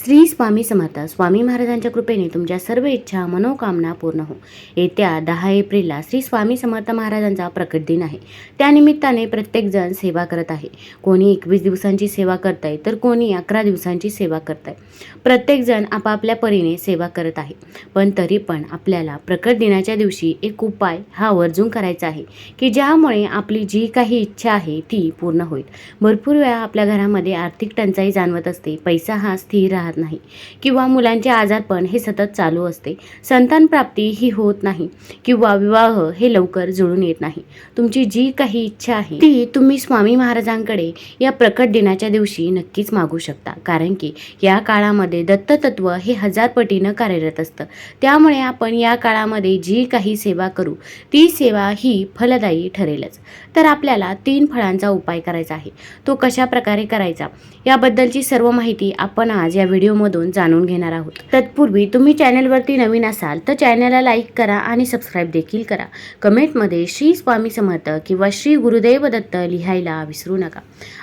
श्री स्वामी समर्थ स्वामी महाराजांच्या कृपेने तुमच्या सर्व इच्छा मनोकामना पूर्ण हो. येत्या दहा एप्रिलला श्री स्वामी समर्थ महाराजांचा प्रकट दिन आहे. त्यानिमित्ताने प्रत्येकजण सेवा करत आहे. कोणी एकवीस दिवसांची सेवा करत आहे तर कोणी अकरा दिवसांची सेवा करत आहे प्रत्येकजण आपापल्या परीने सेवा करत आहे. पण तरी पण आपल्याला प्रकट दिनाच्या दिवशी एक उपाय हा आवर्जून करायचा आहे की ज्यामुळे आपली जी काही इच्छा आहे ती पूर्ण होईल. भरपूर वेळा आपल्या घरामध्ये आर्थिक टंचाई जाणवत असते. पैसा हा स्थिर राहत नाही. किंवा मुलांचे आजारपण हे सतत चालू असते. संतान प्राप्ती ही होत नाही. किंवा विवाह हे लवकर जुळून येत नाही. तुमची जी काही इच्छा आहे ती तुम्ही स्वामी महाराजांकडे या प्रकट दिनाच्या दिवशी नक्कीच मागू शकता. कारण की या काळामध्ये दत्ततत्व हे हजार पटीनं कार्यरत असतं. त्यामुळे आपण या काळामध्ये जी काही सेवा करू ती सेवा ही फलदायी ठरेलच. तर आपल्याला तीन फळांचा उपाय करायचा आहे. तो कशा प्रकारे करायचा? याबद्दलची सर्व माहिती आपण आज या व्हिडिओमधून जाणून घेणार आहोत. तत्पूर्वी तुम्ही चॅनलवरती नवीन असाल तर चॅनलला लाईक करा आणि सबस्क्राईब देखील करा. कमेंटमध्ये श्री स्वामी समर्थ किंवा श्री गुरुदेव दत्त लिहायला विसरू नका.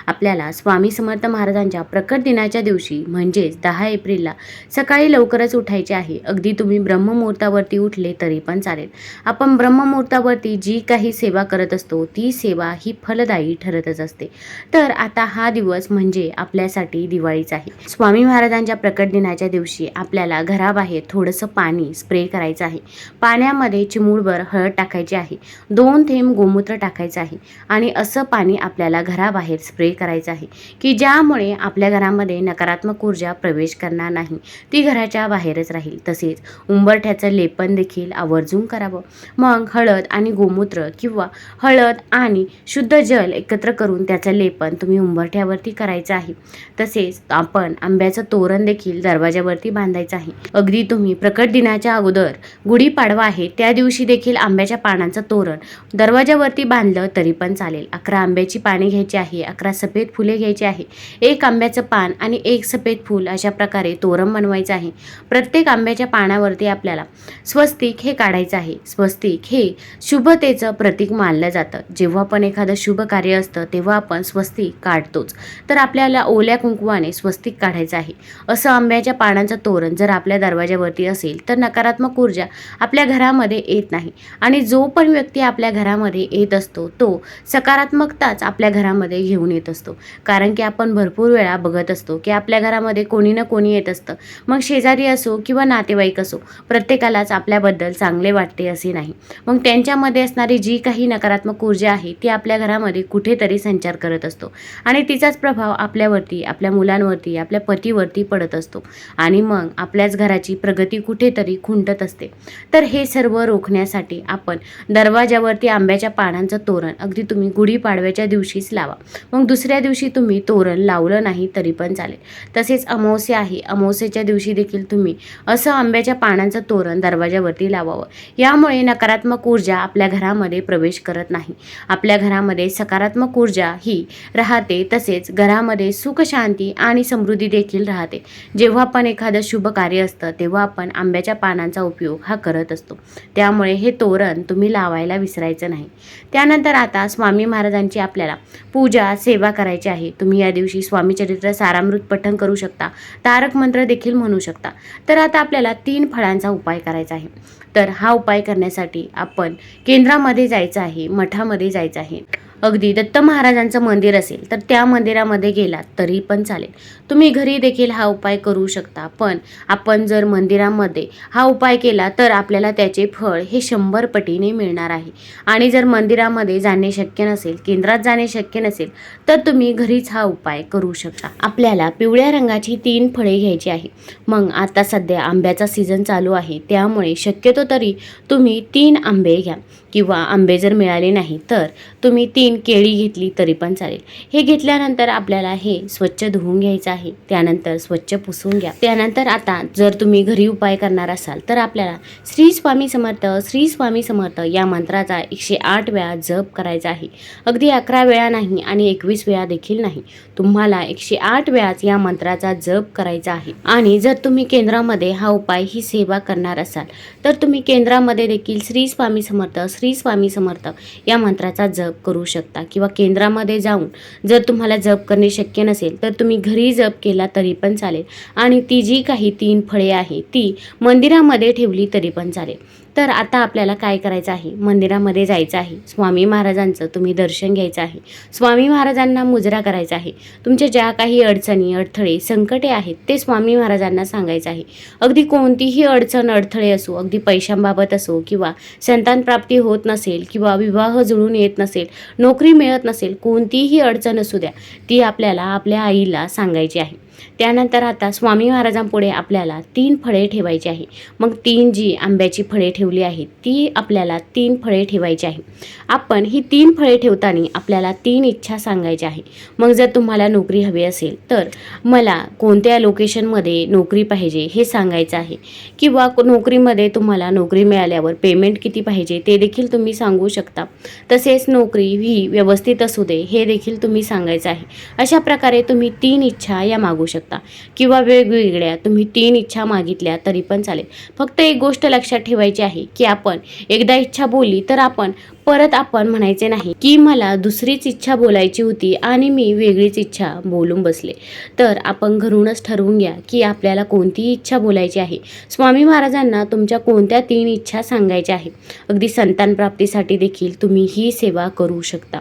आपल्याला स्वामी समर्थ महाराजांच्या प्रकट दिनाच्या दिवशी म्हणजेच दहा एप्रिलला सकाळी लवकरच उठायचे आहे. अगदी तुम्ही ब्रह्ममुहूर्तावरती उठले तरी पण चालेल. आपण ब्रह्ममुहूर्तावरती जी काही सेवा करत असतो ती सेवा ही फलदायी ठरतच असते. तर आता हा दिवस म्हणजे आपल्यासाठी दिवाळीच आहे. स्वामी महाराजांच्या प्रकट दिनाच्या दिवशी आपल्याला घराबाहेर थोडंसं पाणी स्प्रे करायचं आहे. पाण्यामध्ये चिमूडभर हळद टाकायची आहे. दोन थेंब गोमूत्र टाकायचं आहे आणि असं पाणी आपल्याला घराबाहेर स्प्रे करायचं आहे की ज्यामुळे आपल्या घरामध्ये नकारात्मक ऊर्जा प्रवेश करणार नाही. ती घराच्या बाहेरच राहील. तसेच उंबरठ्याचं लेपन देखील आवर्जून करावं. मग हळद आणि गोमूत्र किंवा हळद आणि शुद्ध जल एकत्र करून त्याचं लेपन तुम्ही उंबरठ्यावरती करायचं आहे. तसेच आपण आंब्याचं तोरण तोरण देखील दरवाजावरती बांधायचं आहे. अगदी तुम्ही प्रकट दिनाच्या अगोदर गुढीपाडवा आहे त्या दिवशी देखील आंब्याच्या पानांचं तोरण दरवाजावरती बांधलं तरी पण चालेल. अकरा आंब्याची पाने घ्यायची आहे अकरा सफेद फुले घ्यायची आहे. एक आंब्याचं पान आणि एक सफेद फूल अशा प्रकारे तोरण बनवायचं आहे. प्रत्येक आंब्याच्या पानावरती आपल्याला स्वस्तिक हे काढायचं आहे. स्वस्तिक हे शुभतेचं प्रतीक मानलं जातं. जेव्हा पण एखादं शुभ कार्य असतं तेव्हा आपण स्वस्तिक काढतोच. तर आपल्याला ओल्या कुंकवाने स्वस्तिक काढायचं आहे. असं आंब्याच्या पानांचं तोरण जर आपल्या दरवाजावरती असेल तर नकारात्मक ऊर्जा आपल्या घरामध्ये येत नाही. आणि जो पण व्यक्ती आपल्या घरामध्ये येत असतो तो सकारात्मकताच आपल्या घरामध्ये घेऊन येत असतो. कारण की आपण भरपूर वेळा बघत असतो की आपल्या घरामध्ये कोणी ना कोणी येत असतं. मग शेजारी असो किंवा नातेवाईक असो प्रत्येकालाच आपल्याबद्दल चांगले वाटते असे नाही. मग त्यांच्यामध्ये असणारी जी काही नकारात्मक ऊर्जा आहे ती आपल्या घरामध्ये कुठेतरी संचार करत असतो. आणि तिचाच प्रभाव आपल्यावरती आपल्या मुलांवरती आपल्या पतीवरती पडत असतो. आणि मग आपल्याच घराची प्रगती कुठेतरी खुंटत असते. तर हे सर्व रोखण्यासाठी आपण दरवाजावरती आंब्याच्या पानांचं तोरण अगदी तुम्ही गुढीपाडव्याच्या दिवशीच लावा. मग दुसऱ्या दिवशी तुम्ही तोरण लावलं नाही तरी पण चालेल. तसेच अमावस्या आहे. अमावस्येच्या दिवशी देखील तुम्ही असं आंब्याच्या पानांचं तोरण दरवाजावरती लावावं. यामुळे नकारात्मक ऊर्जा आपल्या घरामध्ये प्रवेश करत नाही. आपल्या घरामध्ये सकारात्मक ऊर्जा ही राहते. तसेच घरामध्ये सुख शांती आणि समृद्धी देखील राहते. जेव्हा पण एखादं शुभ कार्य असतं तेव्हा आपण आंब्याच्या पानांचा उपयोग हा करत असतो. त्यामुळे हे तोरण तुम्ही लावायला विसरायचं नाही. त्यानंतर आता स्वामी महाराजांची आपल्याला पूजा सेवा करायची आहे. तुम्ही या दिवशी स्वामी चरित्र सारामृत पठण करू शकता. तारक मंत्र देखील म्हणू शकता. तर आता आपल्याला तीन फळांचा उपाय करायचा आहे. तर हा उपाय करण्यासाठी आपण केंद्रामध्ये जायचं आहे मठामध्ये जायचं आहे. अगदी दत्त महाराजांचं मंदिर असेल तर त्या मंदिरामध्ये गेलात तरी पण चालेल. तुम्ही घरी देखील हा उपाय करू शकता पण आपण जर मंदिरामध्ये हा उपाय केला तर आपल्याला त्याचे फळ हे शंभर पटीने मिळणार आहे. आणि जर मंदिरामध्ये जाणे शक्य नसेल केंद्रात जाणे शक्य नसेल तर तुम्ही घरीच हा उपाय करू शकता. आपल्याला पिवळ्या रंगाची तीन फळे घ्यायची आहे. मग आता सध्या आंब्याचा सीझन चालू आहे त्यामुळे शक्यतो तरी तुम्ही तीन आंबे घ्या. किंवा आंबे जर मिळाले नाही तर तुम्ही तीन केळी घेतली तरी पण चालेल. हे घेतल्यानंतर आपल्याला हे स्वच्छ धुवून घ्यायचं आहे त्यानंतर स्वच्छ पुसून घ्या. त्यानंतर आता जर तुम्ही घरी उपाय करणार असाल तर आपल्याला श्री स्वामी समर्थ श्री स्वामी समर्थ या मंत्राचा एकशे आठ वेळा जप करायचा आहे. अगदी अकरा वेळा नाही आणि एकवीस वेळा देखील नाही. तुम्हाला एकशे आठ वेळाच या मंत्राचा जप करायचा आहे. आणि जर तुम्ही केंद्रामध्ये हा उपाय ही सेवा करणार असाल तर तुम्ही केंद्रामध्ये देखील श्री स्वामी समर्थ श्री श्री स्वामी समर्थ या मंत्राचा जप करू शकता किंवा केंद्रामध्ये जाऊन जर तुम्हाला जप करणे शक्य नसेल तर तुम्ही घरी जप केला तरी पण चालेल. आणि ती जी काही तीन फळे आहे ती मंदिरामध्ये ठेवली तरी पण चालेल. तर आता आपल्याला काय करायचं आहे? मंदिरामध्ये जायचं आहे. स्वामी महाराजांचं तुम्ही दर्शन घ्यायचं आहे. स्वामी महाराजांना मुजरा करायचा आहे. तुमच्या ज्या काही अडचणी अडथळे संकटे आहेत ते स्वामी महाराजांना सांगायचं आहे. अगदी कोणतीही अडचण अडथळे असो अगदी पैशांबाबत असो किंवा संतान प्राप्ती होत नसेल किंवा विवाह जुळून येत नसेल नोकरी मिळत नसेल कोणतीही अडचण असू द्या ती आपल्याला आपल्या आईला सांगायची आहे. त्यानंतर आता स्वामी महाराजांपुढे आपल्याला तीन फळे ठेवायची आहे. मग तीन जी आंब्याची फळे ठेवली आहेत ती आपल्याला तीन फळे ठेवायची आहे. आपण ही तीन फळे ठेवताना आपल्याला तीन इच्छा सांगायच्या आहे. मग जर तुम्हाला नोकरी हवी असेल तर मला कोणत्या लोकेशनमध्ये नोकरी पाहिजे हे सांगायचं आहे. किंवा नोकरीमध्ये तुम्हाला नोकरी मिळाल्यावर पेमेंट किती पाहिजे ते देखील तुम्ही सांगू शकता. तसेच नोकरी ही व्यवस्थित असू दे हे देखील तुम्ही सांगायचं आहे. अशा प्रकारे तुम्ही तीन इच्छा या मागू शकता. किंवा वेगवेगळ्या तुम्ही तीन इच्छा मागितल्या तरी पण चालेल. फक्त एक गोष्ट लक्षात ठेवायची आहे की आपण एकदा इच्छा बोलली तर आपण परत आपण म्हणायचे नाही की मला दुसरीच इच्छा बोलायची होती आणि मी वेगळीच इच्छा बोलून बसले. तर आपण घरूनच ठरवून घ्या की आपल्याला कोणती इच्छा बोलायची आहे. स्वामी महाराजांना तुमच्या कोणत्या तीन इच्छा सांगायच्या आहे अगदी संतान प्राप्तीसाठी देखील तुम्ही ही सेवा करू शकता.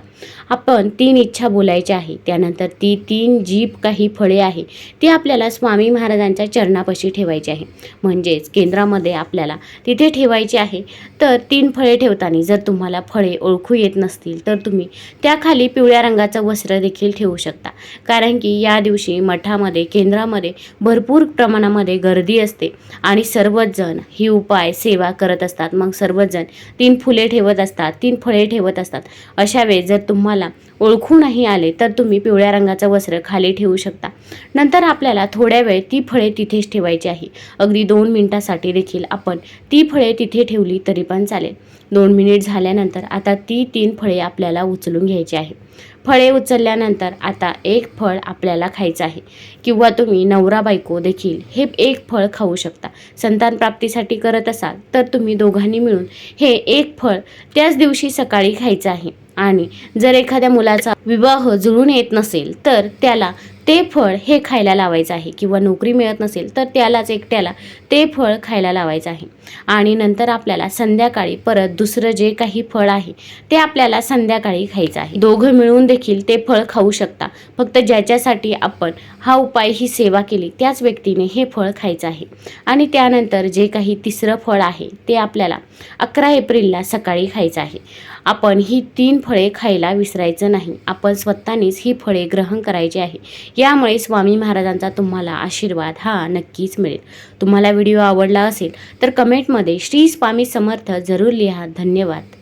आपण तीन इच्छा बोलायच्या आहे त्यानंतर ती तीन जी काही फळे आहे. ती आपल्याला स्वामी महाराजांच्या चरणापाशी ठेवायची आहे. म्हणजेच केंद्रामध्ये आपल्याला तिथे ठेवायची आहे. तर तीन फळे ठेवताना जर तुम्हाला फळे ओळखू येत नसतील तर तुम्ही त्याखाली पिवळ्या रंगाचं वस्त्र देखील ठेवू शकता. कारण की या दिवशी मठामध्ये केंद्रामध्ये भरपूर प्रमाणामध्ये गर्दी असते आणि सर्वच जण ही उपाय सेवा करत असतात. मग सर्वच जण तीन फुले ठेवत असतात तीन फळे ठेवत असतात. अशा वेळेस जर तुम्हाला ओळखू नाही आले तर तुम्ही पिवळ्या रंगाचं वस्त्र खाली ठेवू शकता. नंतर आपल्याला थोड्या वेळ ती फळे तिथेच ठेवायची आहे. अगदी दोन मिनिटासाठी देखील आपण ती फळे तिथे ठेवली तरी पण चालेल. दोन मिनिट झाल्यानंतर आता ती तीन फळे आपल्याला उचलून घ्यायची आहे. फळे उचलल्यानंतर आता एक फळ आपल्याला खायचं आहे. किंवा तुम्ही नवरा बायको देखील हे एक फळ खाऊ शकता. संतान प्राप्तीसाठी करत असाल तर तुम्ही दोघांनी मिळून हे एक फळ त्याच दिवशी सकाळी खायचं आहे. आणि जर एखाद्या मुलाचा विवाह जुळून येत नसेल तर त्याला ते फळ हे खायला लावायचं आहे. किंवा नोकरी मिळत नसेल तर त्यालाच एकट्याला ते फळ खायला लावायचं आहे. आणि नंतर आपल्याला संध्याकाळी परत दुसरं जे काही फळ आहे ते आपल्याला संध्याकाळी खायचं आहे. दोघं मिळून देखील ते फळ खाऊ शकता. फक्त ज्याच्यासाठी आपण हा उपाय ही सेवा केली त्याच व्यक्तीने हे फळ खायचं आहे. आणि त्यानंतर जे काही तिसरं फळ आहे ते आपल्याला अकरा एप्रिलला सकाळी खायचं आहे. आपण ही तीन फळे खायला विसरायचं नाही. आपण स्वतःनेच ही फळे ग्रहण करायची आहे. यामुळे स्वामी महाराजांचा तुम्हाला आशीर्वाद हा नक्कीच मिळेल. तुम्हाला व्हिडिओ आवडला असेल तर कमेंटमध्ये श्री स्वामी समर्थ जरूर लिहा. धन्यवाद.